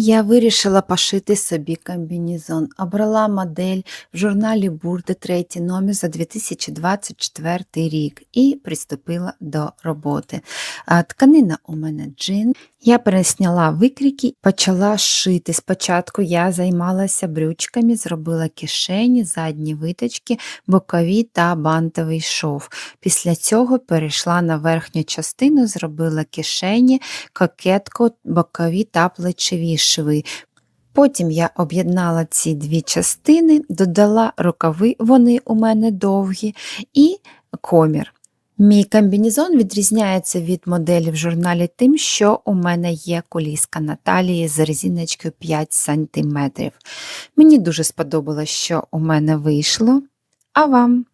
Я вирішила пошити собі комбінезон. Обрала модель в журналі Бурди, третій номер за 2024 рік і приступила до роботи. Тканина у мене джин. Я пересняла викрики, почала шити. Спочатку я займалася брючками, зробила кишені, задні виточки, бокові та бантовий шов. Після цього перейшла на верхню частину, зробила кишені, кокетку, бокові та плечові шви. Потім я об'єднала ці дві частини, додала рукави, вони у мене довгі, і комір. Мій комбінезон відрізняється від моделі в журналі тим, що у мене є коліска на талії з резиночкою 5 см. Мені дуже сподобалось, що у мене вийшло. А вам?